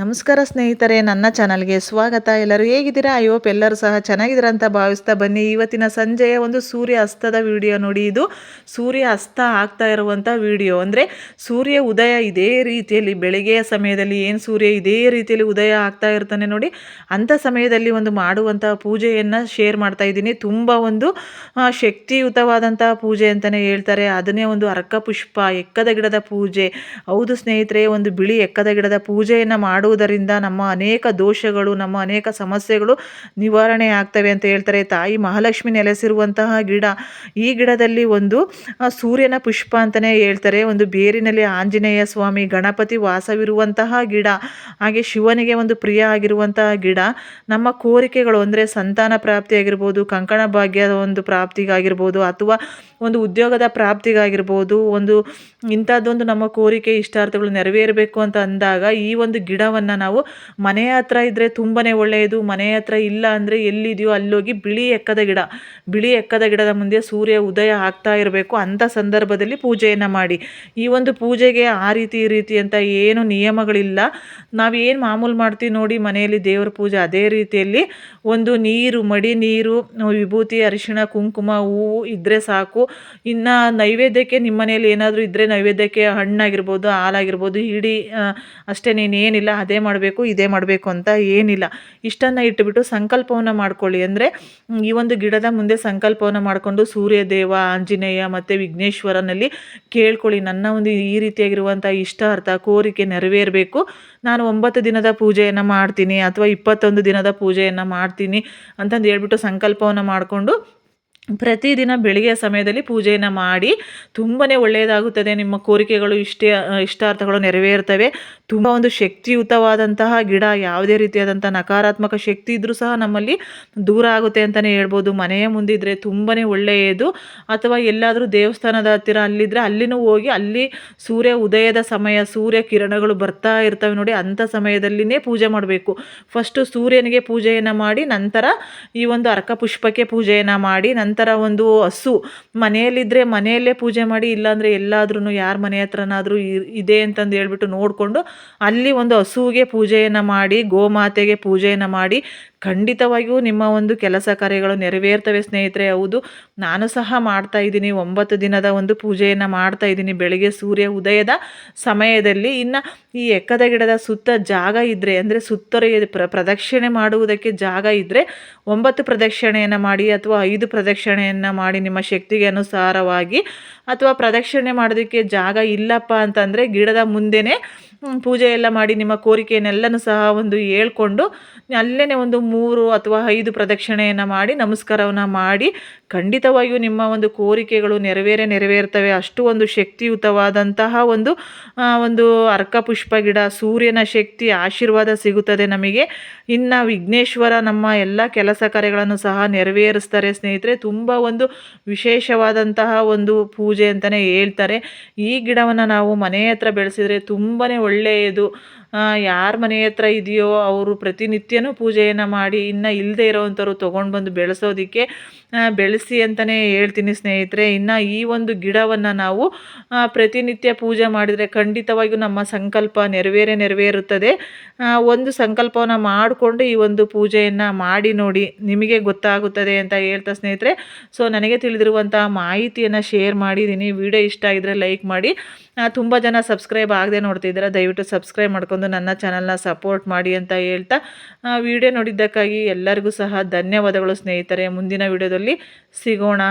ನಮಸ್ಕಾರ ಸ್ನೇಹಿತರೆ, ನನ್ನ ಚಾನಲ್ಗೆ ಸ್ವಾಗತ. ಎಲ್ಲರೂ ಹೇಗಿದ್ದೀರಾ? ಐ ಹೋಪ್ ಎಲ್ಲರೂ ಸಹ ಚೆನ್ನಾಗಿದ್ದೀರಾ ಅಂತ ಭಾವಿಸ್ತಾ ಬನ್ನಿ. ಇವತ್ತಿನ ಸಂಜೆಯ ಒಂದು ಸೂರ್ಯ ಅಸ್ತದ ವಿಡಿಯೋ ನೋಡಿ. ಇದು ಸೂರ್ಯ ಅಸ್ತ ಆಗ್ತಾ ಇರುವಂಥ ವಿಡಿಯೋ. ಅಂದರೆ ಸೂರ್ಯ ಉದಯ ಇದೇ ರೀತಿಯಲ್ಲಿ, ಬೆಳಗ್ಗೆಯ ಸಮಯದಲ್ಲಿ ಏನು ಸೂರ್ಯ ಇದೇ ರೀತಿಯಲ್ಲಿ ಉದಯ ಆಗ್ತಾ ಇರ್ತಾನೆ ನೋಡಿ ಅಂಥ ಸಮಯದಲ್ಲಿ ಒಂದು ಮಾಡುವಂಥ ಪೂಜೆಯನ್ನು ಶೇರ್ ಮಾಡ್ತಾ ಇದ್ದೀನಿ. ತುಂಬ ಒಂದು ಶಕ್ತಿಯುತವಾದಂಥ ಪೂಜೆ ಅಂತಲೇ ಹೇಳ್ತಾರೆ. ಅದನ್ನೇ ಒಂದು ಅರ್ಕ ಪುಷ್ಪ ಎಕ್ಕದ ಗಿಡದ ಪೂಜೆ. ಹೌದು ಸ್ನೇಹಿತರೆ, ಒಂದು ಬಿಳಿ ಎಕ್ಕದ ಗಿಡದ ಪೂಜೆಯನ್ನು ಮಾಡುವುದರಿಂದ ನಮ್ಮ ಅನೇಕ ದೋಷಗಳು, ನಮ್ಮ ಅನೇಕ ಸಮಸ್ಯೆಗಳು ನಿವಾರಣೆ ಆಗ್ತವೆ ಅಂತ ಹೇಳ್ತಾರೆ. ತಾಯಿ ಮಹಾಲಕ್ಷ್ಮಿ ನೆಲೆಸಿರುವಂತಹ ಗಿಡ, ಈ ಗಿಡದಲ್ಲಿ ಒಂದು ಸೂರ್ಯನ ಪುಷ್ಪ ಅಂತಲೇ ಹೇಳ್ತಾರೆ. ಒಂದು ಬೇರಿನಲ್ಲಿ ಆಂಜನೇಯ ಸ್ವಾಮಿ, ಗಣಪತಿ ವಾಸವಿರುವಂತಹ ಗಿಡ, ಹಾಗೆ ಶಿವನಿಗೆ ಒಂದು ಪ್ರಿಯ ಆಗಿರುವಂತಹ ಗಿಡ, ನಮ್ಮ ಕೋರಿಕೆಗಳು ಅಂದರೆ ಸಂತಾನ ಪ್ರಾಪ್ತಿಯಾಗಿರ್ಬೋದು ಕಂಕಣ ಭಾಗ್ಯದ ಒಂದು ಪ್ರಾಪ್ತಿಗಾಗಿರ್ಬೋದು, ಅಥವಾ ಒಂದು ಉದ್ಯೋಗದ ಪ್ರಾಪ್ತಿಗಾಗಿರ್ಬೋದು, ಒಂದು ಇಂಥದ್ದೊಂದು ನಮ್ಮ ಕೋರಿಕೆ, ಇಷ್ಟಾರ್ಥಗಳು ನೆರವೇರಬೇಕು ಅಂತ ಅಂದಾಗ ಈ ಒಂದು ಗಿಡವನ್ನು ನಾವು ಮನೆ ಹತ್ರ ಇದ್ದರೆ ತುಂಬಾ ಒಳ್ಳೆಯದು, ಮನೆ ಹತ್ರ ಇಲ್ಲ ಅಂದರೆ ಎಲ್ಲಿದೆಯೋ ಅಲ್ಲೋಗಿ ಬಿಳಿ ಎಕ್ಕದ ಗಿಡ, ಬಿಳಿ ಎಕ್ಕದ ಗಿಡದ ಮುಂದೆ ಸೂರ್ಯ ಉದಯ ಆಗ್ತಾ ಇರಬೇಕು ಅಂಥ ಸಂದರ್ಭದಲ್ಲಿ ಪೂಜೆಯನ್ನು ಮಾಡಿ. ಈ ಒಂದು ಪೂಜೆಗೆ ಆ ರೀತಿ, ಈ ರೀತಿ ಅಂತ ಏನು ನಿಯಮಗಳಿಲ್ಲ. ನಾವು ಏನು ಮಾಮೂಲು ಮಾಡ್ತೀವಿ ನೋಡಿ, ಮನೆಯಲ್ಲಿ ದೇವರ ಪೂಜೆ ಅದೇ ರೀತಿಯಲ್ಲಿ ಒಂದು ನೀರು, ಮಡಿ ನೀರು, ವಿಭೂತಿ, ಅರಿಶಿಣ, ಕುಂಕುಮ, ಹೂವು ಇದ್ದರೆ ಸಾಕು. ಇನ್ನು ನೈವೇದ್ಯಕ್ಕೆ ನಿಮ್ಮ ಮನೆಯಲ್ಲಿ ಏನಾದರೂ ಇದ್ದರೆ ನೈವೇದ್ಯಕ್ಕೆ ಹಣ್ಣಾಗಿರ್ಬೋದು, ಹಾಲಾಗಿರ್ಬೋದು, ಇಡೀ ಅಷ್ಟೇ ಏನಿಲ್ಲ. ಅದೇ ಮಾಡಬೇಕು, ಇದೇ ಮಾಡಬೇಕು ಅಂತ ಏನಿಲ್ಲ. ಇಷ್ಟನ್ನು ಇಟ್ಟುಬಿಟ್ಟು ಸಂಕಲ್ಪವನ್ನು ಮಾಡ್ಕೊಳ್ಳಿ. ಅಂದರೆ ಈ ಒಂದು ಗಿಡದ ಮುಂದೆ ಸಂಕಲ್ಪವನ್ನು ಮಾಡಿಕೊಂಡು ಸೂರ್ಯದೇವ, ಆಂಜನೇಯ ಮತ್ತು ವಿಘ್ನೇಶ್ವರನಲ್ಲಿ ಕೇಳ್ಕೊಳ್ಳಿ. ನನ್ನ ಒಂದು ಈ ರೀತಿಯಾಗಿರುವಂಥ ಇಷ್ಟಾರ್ಥ ಕೋರಿಕೆ ನೆರವೇರಬೇಕು. ನಾನು ಒಂಬತ್ತು ದಿನದ ಪೂಜೆಯನ್ನು ಮಾಡ್ತೀನಿ ಅಥವಾ ಇಪ್ಪತ್ತೊಂದು ದಿನದ ಪೂಜೆಯನ್ನು ಮಾಡ್ತೀನಿ ಅಂತಂದು ಹೇಳ್ಬಿಟ್ಟು ಸಂಕಲ್ಪವನ್ನು ಮಾಡಿಕೊಂಡು ಪ್ರತಿದಿನ ಬೆಳಿಗ್ಗೆ ಸಮಯದಲ್ಲಿ ಪೂಜೆಯನ್ನು ಮಾಡಿ ತುಂಬಾ ಒಳ್ಳೆಯದಾಗುತ್ತದೆ. ನಿಮ್ಮ ಕೋರಿಕೆಗಳು ಇಷ್ಟ ಇಷ್ಟಾರ್ಥಗಳು ನೆರವೇರ್ತವೆ. ತುಂಬ ಒಂದು ಶಕ್ತಿಯುತವಾದಂತಹ ಗಿಡ, ಯಾವುದೇ ರೀತಿಯಾದಂಥ ನಕಾರಾತ್ಮಕ ಶಕ್ತಿ ಇದ್ದರೂ ಸಹ ನಮ್ಮಲ್ಲಿ ದೂರ ಆಗುತ್ತೆ ಅಂತಲೇ ಹೇಳ್ಬೋದು. ಮನೆಯ ಮುಂದಿದ್ದರೆ ತುಂಬಾ ಒಳ್ಳೆಯದು. ಅಥವಾ ಎಲ್ಲಾದರೂ ದೇವಸ್ಥಾನದ ಹತ್ತಿರ ಅಲ್ಲಿದ್ದರೆ ಅಲ್ಲಿನೂ ಹೋಗಿ ಅಲ್ಲಿ ಸೂರ್ಯ ಉದಯದ ಸಮಯ, ಸೂರ್ಯ ಕಿರಣಗಳು ಬರ್ತಾ ಇರ್ತವೆ ನೋಡಿ, ಅಂಥ ಸಮಯದಲ್ಲಿನೇ ಪೂಜೆ ಮಾಡಬೇಕು. ಫಸ್ಟು ಸೂರ್ಯನಿಗೆ ಪೂಜೆಯನ್ನು ಮಾಡಿ, ನಂತರ ಈ ಒಂದು ಅರ್ಕಪುಷ್ಪಕ್ಕೆ ಪೂಜೆಯನ್ನು ಮಾಡಿ, ನಂತರ ಒಂದು ಹಸು. ಮನೆಯಲ್ಲಿದ್ದರೆ ಮನೆಯಲ್ಲೇ ಪೂಜೆ ಮಾಡಿ, ಇಲ್ಲಾಂದರೆ ಎಲ್ಲಾದ್ರೂ ಯಾರ ಮನೆ ಹತ್ರನಾದರೂ ಇದೆ ಅಂತಂದು ಹೇಳ್ಬಿಟ್ಟು ನೋಡಿಕೊಂಡು ಅಲ್ಲಿ ಒಂದು ಹಸುವಿಗೆ ಪೂಜೆಯನ್ನು ಮಾಡಿ, ಗೋಮಾತೆಗೆ ಪೂಜೆಯನ್ನು ಮಾಡಿ ಖಂಡಿತವಾಗಿಯೂ ನಿಮ್ಮ ಒಂದು ಕೆಲಸ ಕಾರ್ಯಗಳು ನೆರವೇರ್ತವೆ ಸ್ನೇಹಿತರೆ, ಹೌದು. ನಾನು ಸಹ ಮಾಡ್ತಾ ಇದ್ದೀನಿ. ಒಂಬತ್ತು ದಿನದ ಒಂದು ಪೂಜೆಯನ್ನು ಮಾಡ್ತಾ ಇದ್ದೀನಿ. ಬೆಳಗ್ಗೆ ಸೂರ್ಯ ಉದಯದ ಸಮಯದಲ್ಲಿ. ಇನ್ನು ಈ ಎಕ್ಕದ ಗಿಡದ ಸುತ್ತ ಜಾಗ ಇದ್ದರೆ ಅಂದರೆ ಸುತ್ತೊರೆಯ ಪ್ರ, ಪ್ರದಕ್ಷಿಣೆ ಮಾಡುವುದಕ್ಕೆ ಜಾಗ ಇದ್ದರೆ ಒಂಬತ್ತು ಪ್ರದಕ್ಷಿಣೆಯನ್ನು ಮಾಡಿ ಅಥವಾ ಐದು ಪ್ರದಕ್ಷಿಣೆಯನ್ನು ಮಾಡಿ ನಿಮ್ಮ ಶಕ್ತಿಗೆ ಅನುಸಾರವಾಗಿ ಅಥವಾ ಪ್ರದಕ್ಷಿಣೆ ಮಾಡೋದಕ್ಕೆ ಜಾಗ ಇಲ್ಲಪ್ಪ ಅಂತಂದರೆ ಗಿಡದ ಮುಂದೆನೇ ಪೂಜೆ ಎಲ್ಲ ಮಾಡಿ ನಿಮ್ಮ ಕೋರಿಕೆಯನ್ನೆಲ್ಲನೂ ಸಹ ಒಂದು ಹೇಳ್ಕೊಂಡು ಅಲ್ಲೇ ಒಂದು ಮೂರು ಅಥವಾ ಐದು ಪ್ರದಕ್ಷಿಣೆಯನ್ನು ಮಾಡಿ, ನಮಸ್ಕಾರವನ್ನು ಮಾಡಿ, ಖಂಡಿತವಾಗಿಯೂ ನಿಮ್ಮ ಒಂದು ಕೋರಿಕೆಗಳು ನೆರವೇರೇ ನೆರವೇರ್ತವೆ. ಅಷ್ಟು ಒಂದು ಶಕ್ತಿಯುತವಾದಂತಹ ಒಂದು ಒಂದು ಅರ್ಕ ಪುಷ್ಪ ಗಿಡ, ಸೂರ್ಯನ ಶಕ್ತಿ, ಆಶೀರ್ವಾದ ಸಿಗುತ್ತದೆ ನಮಗೆ. ಇನ್ನು ವಿಘ್ನೇಶ್ವರ ನಮ್ಮ ಎಲ್ಲ ಕೆಲಸ ಕಾರ್ಯಗಳನ್ನು ಸಹ ನೆರವೇರಿಸ್ತಾರೆ ಸ್ನೇಹಿತರೆ. ತುಂಬ ಒಂದು ವಿಶೇಷವಾದಂತಹ ಒಂದು ಪೂಜೆ ಅಂತಲೇ ಹೇಳ್ತಾರೆ. ಈ ಗಿಡವನ್ನು ನಾವು ಮನೆ ಹತ್ರ ಬೆಳೆಸಿದರೆ ತುಂಬಾ ಒಳ್ಳೆಯದು. ಯಾರ ಮನೆ ಹತ್ರ ಇದೆಯೋ ಅವರು ಪ್ರತಿನಿತ್ಯನೂ ಪೂಜೆಯನ್ನು ಮಾಡಿ ಇನ್ನು ಇಲ್ಲದೆ ಇರೋವಂಥವ್ರು ತೊಗೊಂಡು ಬಂದು ಬೆಳೆಸೋದಕ್ಕೆ ಬೆಳೆಸಿ ಅಂತಲೇ ಹೇಳ್ತೀನಿ ಸ್ನೇಹಿತರೆ. ಇನ್ನು ಈ ಒಂದು ಗಿಡವನ್ನು ನಾವು ಪ್ರತಿನಿತ್ಯ ಪೂಜೆ ಮಾಡಿದರೆ ಖಂಡಿತವಾಗಿಯೂ ನಮ್ಮ ಸಂಕಲ್ಪ ನೆರವೇರೇ ನೆರವೇರುತ್ತದೆ. ಒಂದು ಸಂಕಲ್ಪವನ್ನು ಮಾಡಿಕೊಂಡು ಈ ಒಂದು ಪೂಜೆಯನ್ನು ಮಾಡಿ ನೋಡಿ ನಿಮಗೆ ಗೊತ್ತಾಗುತ್ತದೆ ಅಂತ ಹೇಳ್ತಾ ಸ್ನೇಹಿತರೆ. ಸೊ ನನಗೆ ತಿಳಿದಿರುವಂಥ ಮಾಹಿತಿಯನ್ನು ಶೇರ್ ಮಾಡಿದ್ದೀನಿ. ವಿಡಿಯೋ ಇಷ್ಟ ಆಗಿದ್ರೆ ಲೈಕ್ ಮಾಡಿ. ತುಂಬ ಜನ ಸಬ್ಸ್ಕ್ರೈಬ್ ಆಗದೆ ನೋಡ್ತಿದ್ದೀರಾ, ದಯವಿಟ್ಟು ಸಬ್ಸ್ಕ್ರೈಬ್ ಮಾಡ್ಕೊಂಡು ನನ್ನ ಚಾನಲ್ನ ಸಪೋರ್ಟ್ ಮಾಡಿ ಅಂತ ಹೇಳ್ತಾ ವಿಡಿಯೋ ನೋಡಿದ್ದಕ್ಕಾಗಿ ಎಲ್ಲರಿಗೂ ಸಹ ಧನ್ಯವಾದಗಳು ಸ್ನೇಹಿತರೆ. ಮುಂದಿನ ವಿಡಿಯೋದಲ್ಲಿ ಸಿಗೋಣ.